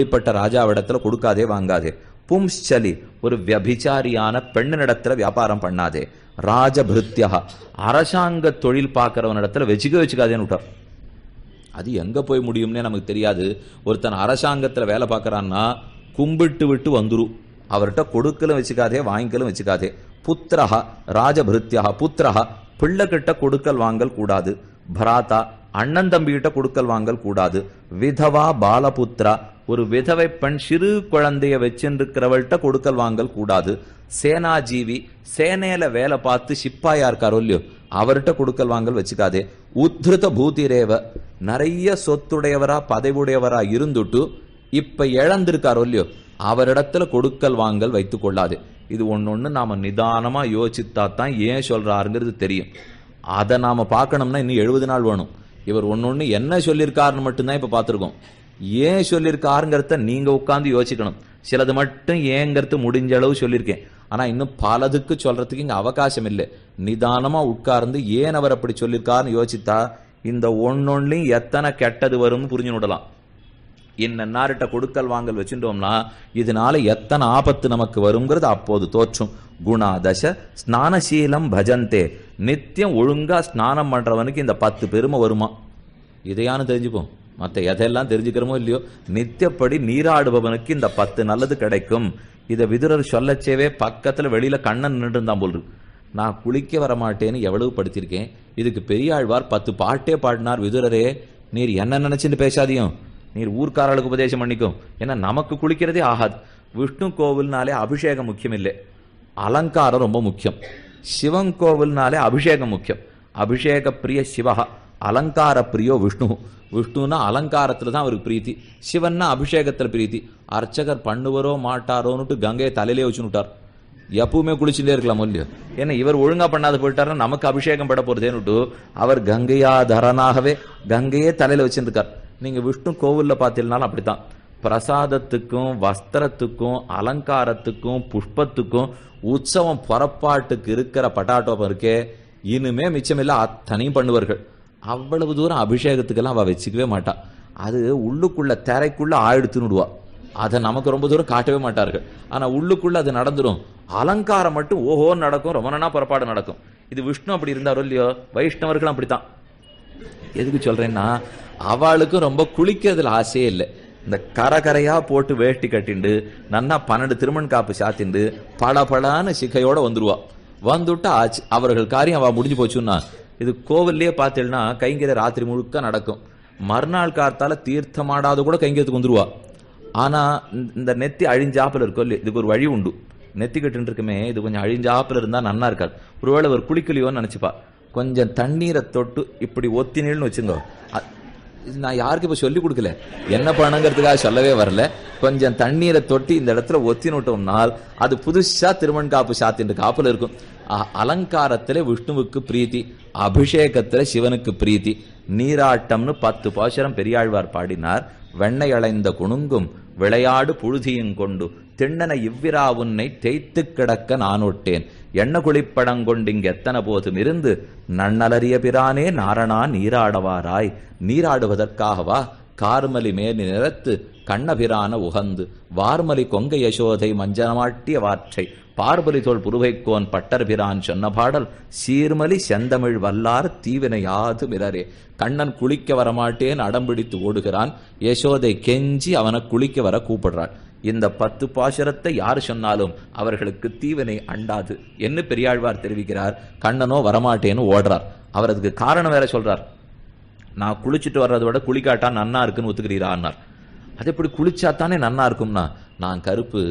இப்படிப்பட்ட ராஜாவிடத்துல கொடுக்காதே வாங்காதே. பும்ஸ்சலி ஒரு வியபிச்சாரியான பெண்ணினிடத்துல வியாபாரம் பண்ணாதே. ராஜபிருத்தியா அரசாங்க தொழில் பார்க்கறவனிடத்துல வச்சுக்க வச்சுக்காதேன்னு விட்டார். அது எங்க போய் முடியும்னே நமக்கு தெரியாது. ஒருத்தன் அரசாங்கத்துல வேலை பார்க்கறான்னா கும்பிட்டு விட்டு வந்துரும் அவர்கிட்ட கொடுக்கலும் வச்சுக்காதே வாங்கிக்கலும் வச்சுக்காதே. புத்திரஹா ராஜபிருத்தியா புத்திரஹா பிள்ளை கிட்ட கொடுக்கல் வாங்கல் கூடாது. பராத்தா அண்ணன் தம்பிகிட்ட கொடுக்கல் வாங்கல் கூடாது. விதவா பாலபுத்ரா ஒரு விதவை பெண் சிறு குழந்தைய வச்சிருக்கிறவள்கிட்ட கொடுக்கல் வாங்கல் கூடாது. சேனாஜீவி சேனையில வேலை பார்த்து சிப்பாயா இருக்காரோ இல்லையோ அவர்கிட்ட கொடுக்கல் வாங்கல் வச்சுக்காதே. உத்ருத பூதிரேவ நிறைய சொத்துடையவரா பதவியுடையவரா இருந்துட்டு இப்ப இழந்திருக்காரோ இல்லையோ அவரிடத்துல கொடுக்கல் வாங்கல் வைத்துக் கொள்ளாதே. இது ஒன்னொன்னு நாம நிதானமா யோசித்தா தான் ஏன் சொல்றாருங்கிறது தெரியும். அதை நாம பார்க்கணும்னா இன்னும் எழுபது நாள் வேணும். இவர் ஒன்னொன்னு என்ன சொல்லியிருக்காருன்னு மட்டும்தான் இப்ப பார்த்துருக்கோம். ஏன் சொல்லியிருக்காருங்கிறத நீங்க உட்காந்து யோசிக்கணும். சிலது மட்டும் ஏங்கிறது முடிஞ்ச அளவு சொல்லியிருக்கேன் ஆனா இன்னும் பலதுக்கு சொல்றதுக்கு இங்க அவகாசம் இல்லை. நிதானமா உட்கார்ந்து ஏன் அவர் அப்படி சொல்லியிருக்காருன்னு யோசித்தா இந்த ஒன்னொன்னுலயும் எத்தனை கெட்டது வரும்னு புரிஞ்சு விடலாம் இன்னன்னார்கிட்ட கொடுக்கல் வாங்கல் வச்சுட்டோம்னா இதனால எத்தனை ஆபத்து நமக்கு வருங்கிறது அப்போது தோற்றும். குணாதச ஸ்நானசீலம் பஜந்தே. நித்தியம் ஒழுங்கா ஸ்நானம் பண்றவனுக்கு இந்த பத்து பெருமை வருமா? இதையானு தெரிஞ்சுப்போம். மற்ற எதையெல்லாம் தெரிஞ்சுக்கிறோமோ இல்லையோ நித்தியப்படி நீராடுபவனுக்கு இந்த பத்து நல்லது கிடைக்கும். இதை விதுரர் சொல்லச்சேவே பக்கத்தில் வெளியில் கண்ணன் நின்று இருந்தான் போல் நான் குளிக்க வர மாட்டேன்னு எவ்வளவு படுத்திருக்கேன் இதுக்கு பெரியாழ்வார் பத்து பாட்டே பாடினார் விதுரரே. நீர் என்ன நினச்சின்னு பேசாதியும். நீர் ஊர்க்காரர்களுக்கு உபதேசம் பண்ணிக்கும். ஏன்னா நமக்கு குளிக்கிறதே ஆகாது. விஷ்ணு கோவில்னாலே அபிஷேகம் முக்கியம் இல்லை அலங்காரம் ரொம்ப முக்கியம். சிவன் கோவில்னாலே அபிஷேகம் முக்கியம். அபிஷேக பிரிய சிவஹா அலங்கார பிரியோ விஷ்ணு. விஷ்ணுனா அலங்காரத்தில் தான் அவருக்கு பிரீத்தி. சிவன்னா அபிஷேகத்தில் பிரீத்தி. அர்ச்சகர் பண்ணுவரோ மாட்டாரோன்னுட்டு கங்கையை தலையிலே வச்சுனுட்டார் எப்பவுமே குளிச்சுட்டே இருக்கலாம் இல்லையோ? ஏன்னா இவர் ஒழுங்கா பண்ணாத போயிட்டாருன்னா நமக்கு அபிஷேகம் பட போறதேன்னுட்டு அவர் கங்கையாதரனாகவே கங்கையே தலையில வச்சிருக்கார் நீங்க விஷ்ணு கோவில்ல பார்த்தீங்கனாலும் அப்படித்தான். பிரசாதத்துக்கும் வஸ்திரத்துக்கும் அலங்காரத்துக்கும் புஷ்பத்துக்கும் உற்சவம் புறப்பாட்டுக்கு இருக்கிற பட்டாட்டோபம் இருக்கே. இனிமே மிச்சமில்ல அத்தனையும் பண்ணுவார்கள். அவ்வளவு தூரம் அபிஷேகத்துக்கெல்லாம் அவள் வச்சுக்கவே மாட்டாள் அது உள்ளுக்குள்ள திரைக்குள்ளே ஆயிடுத்துன்னு விடுவாள் அதை நமக்கு ரொம்ப தூரம் காட்டவே மாட்டார்கள். ஆனால் உள்ளுக்குள்ள அது நடந்துடும் அலங்காரம் மட்டும் ஓஹோ நடக்கும். ரொம்ப நாளா புறப்பாடு நடக்கும். இது விஷ்ணு அப்படி இருந்தாரோ இல்லையோ? வைஷ்ணவர்களும் அப்படித்தான். எதுக்கு சொல்றேன்னா அவளுக்கும் ரொம்ப குளிக்கிறதுல ஆசையே இல்லை. இந்த கரகரையா போட்டு வேட்டி கட்டிண்டு நன்னா பன்னெண்டு திருமண் காப்பு சாத்திண்டு பல பலான சிக்கையோட வந்துருவா. வந்துட்டு ஆச்சு. அவர்கள் காரியம் அவ முடிஞ்சு போச்சுன்னா இது கோவில்லயே பார்த்தீங்கன்னா கைங்கரை ராத்திரி முழுக்க நடக்கும். மறுநாள் காத்தால தீர்த்தமாடாத கூட கைங்கத்துக்கு வந்துருவா. ஆனா இந்த- இந்த நெத்தி அழிஞ்சாப்புல இருக்கும் இல்லையா இதுக்கு ஒரு வழி உண்டு. நெத்தி இருக்குமே இது கொஞ்சம் அழிஞ்சாப்புல இருந்தா நன்னா இருக்காது. ஒருவேளை ஒரு குளிக்கலையோன்னு நினைச்சுப்பா. கொஞ்சம் தண்ணீரை தொட்டு இப்படி ஒத்தினீள்னு வச்சுங்க. நான் யாருக்கு இப்ப சொல்லி கொடுக்கல. என்ன பண்ணுங்கிறதுக்காக சொல்லவே வரல. கொஞ்சம் தண்ணீரை தொட்டி இந்த இடத்துல ஒத்தி நோட்டோம்னால் அது புதுசா திருமண் காப்பு சாத்தின்ற காப்புல இருக்கும். அ- அலங்காரத்துல விஷ்ணுவுக்கு பிரீத்தி அபிஷேகத்துல சிவனுக்கு பிரீத்தி நீராட்டம்னு பத்து பாசுரம் பெரியாழ்வார் பாடினார். வெண்ணெய் அலைந்த குணுங்கும் விளையாடு புழுதியும் கொண்டு திண்ணன இவ்விரா உன்னை தேய்த்து கிடக்க நானொட்டேன் எண்ண குளிப்படங்கொண்டிங்க எத்தனை போதும் இருந்து நன்னலறிய பிரானே நாரணா நீராடவாராய் நீராடுவதற்காகவா கார்மலி மேனி நிறத்து கண்ணபிரான உகந்து. வார்மலி கொங்க யசோதை மஞ்சனமாட்டிய வாற்றை. பார்பலி தோல் புருவைக்கோன் பட்டர்பிரான் சொன்ன பாடல் சீர்மலி செந்தமிழ் வல்லார் தீவினையாது மிரரே. கண்ணன் குளிக்க வரமாட்டேன் அடம்பிடித்து ஓடுகிறான். யசோதை கெஞ்சி அவனை குளிக்க வர கூப்பிடுறாள். இந்த பத்து பாசுரத்தை யார் சொன்னாலும் அவர்களுக்கு தீவினை அண்டாது. என்ன பெரியாழ்வார் தெரிவிக்கிறார்? கண்ணனோ வரமாட்டேன்னு ஓடுறார். அவர் அதுக்கு காரணம் வேற சொல்றார். நான் குளிச்சுட்டு வர்றதை விட குளிக்காட்டா நன்னா இருக்குன்னு ஒத்துக்கிறீரான்னார் அது எப்படி குளிச்சா தானே நன்னா இருக்கும்னா நான் கருப்பு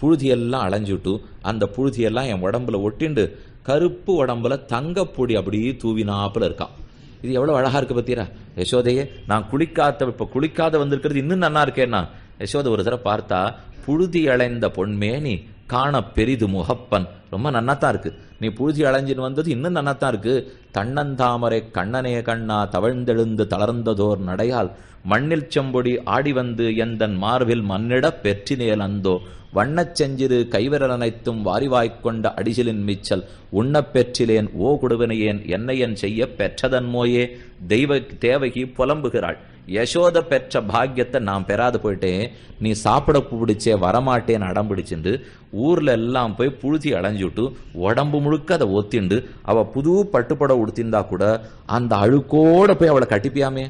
புழுதியெல்லாம் அலைஞ்சுட்டு அந்த புழுதியெல்லாம் என் உடம்புல ஒட்டிண்டு கருப்பு உடம்புல தங்கப்பொடி அப்படியே தூவினாப்புல இருக்கான். இது எவ்வளோ அழகா இருக்கு பத்தியரா யசோதையே நான் குளிக்காத இப்போ குளிக்காத வந்திருக்கிறது இன்னும் நன்னா இருக்கேன்னா. யசோதை ஒரு தடவை பார்த்தா புழுதி அலைந்த பொன்மேனி காண பெரிது முகப்பன். ரொம்ப நன்னாத்தான் இருக்கு. நீ புழுதி அலைஞ்சின்னு வந்தது இன்னும் நன்னாத்தான் இருக்கு. தன்னந்தாமரை கண்ணனைய கண்ணா தவழ்ந்தெழுந்து தளர்ந்ததோர் நடையால் மண்ணில் செம்பொடி ஆடி வந்து எந்தன் மார்பில் மண்ணிட பெற்றினேல் அந்தோ. வண்ணச் செஞ்சிறு கைவிரல் அனைத்தும் வாரிவாய்க் அடிசிலின் மிச்சல் உண்ணப் பெற்றிலேன் ஓ குடுவினையேன் என்னையன் செய்ய பெற்றதன் மோயே. தெய்வ தேவகி புலம்புகிறாள். யசோத பெற்ற பாக்கியத்தை நான் பெறாது போயிட்டேன். நீ சாப்பிட பிடிச்சே வரமாட்டேன்னு அடம் பிடிச்சிண்டு ஊர்ல எல்லாம் போய் புழுதி அடைஞ்சுட்டு உடம்பு முழுக்க அதை ஒத்திண்டு அவ புது பட்டுப்படம் உடுத்திருந்தா கூட அந்த அழுக்கோட போய் அவளை கட்டிப்பியாமே?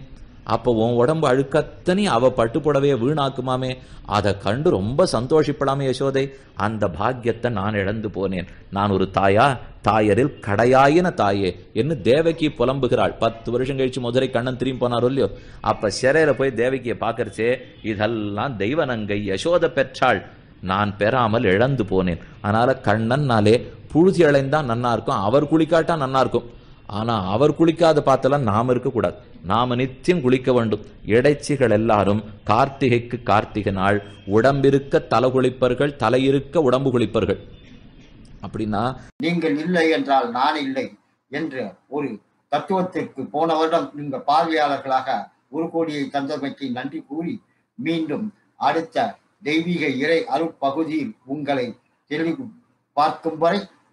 அப்போ உன் உடம்பு அழுக்கத்தனி அவ பட்டுப்புடவைய வீணாக்குமாமே? அதை கண்டு ரொம்ப சந்தோஷப்படாமே யசோதை. அந்த பாக்கியத்தை நான் இழந்து போனேன். நான் ஒரு தாயா தாயரில் கடையாயின தாயே. என்று தேவகி புலம்புகிறாள். பத்து வருஷம் கழிச்சு மதுரை கண்ணன் திரும்பி போனாரோ இல்லையோ? அப்ப சிறையில போய் தேவகியை பார்க்கறச்சே இதெல்லாம் தெய்வநங்கை யசோத பெற்றாள். நான் பெறாமல் இழந்து போனேன். அதனால கண்ணன்னாலே புழுதி அழைந்தான் நன்னா இருக்கும். அவர் குளிக்காட்டா நன்னா இருக்கும். ஆனால் அவர் குளிக்காத பார்த்தெல்லாம் நாம் இருக்கக்கூடாது. நாம் நித்தியம் குளிக்க வேண்டும். இடைச்சிகள் எல்லாரும் கார்த்திகைக்கு கார்த்திகை நாள் உடம்பிருக்க தலை குளிப்பர்கள் தலையிருக்க உடம்பு குளிப்பர்கள். அப்படின்னா நீங்கள் இல்லை என்றால் நான் இல்லை என்று ஒரு தத்துவத்திற்கு போன வருடம் நீங்க பார்வையாளர்களாக ஒரு கோடியை தந்தமைக்கு நன்றி கூறி மீண்டும் அடுத்த தெய்வீக இறை அருட்பகுதியில் உங்களை தெளிவு பார்க்கும் வரை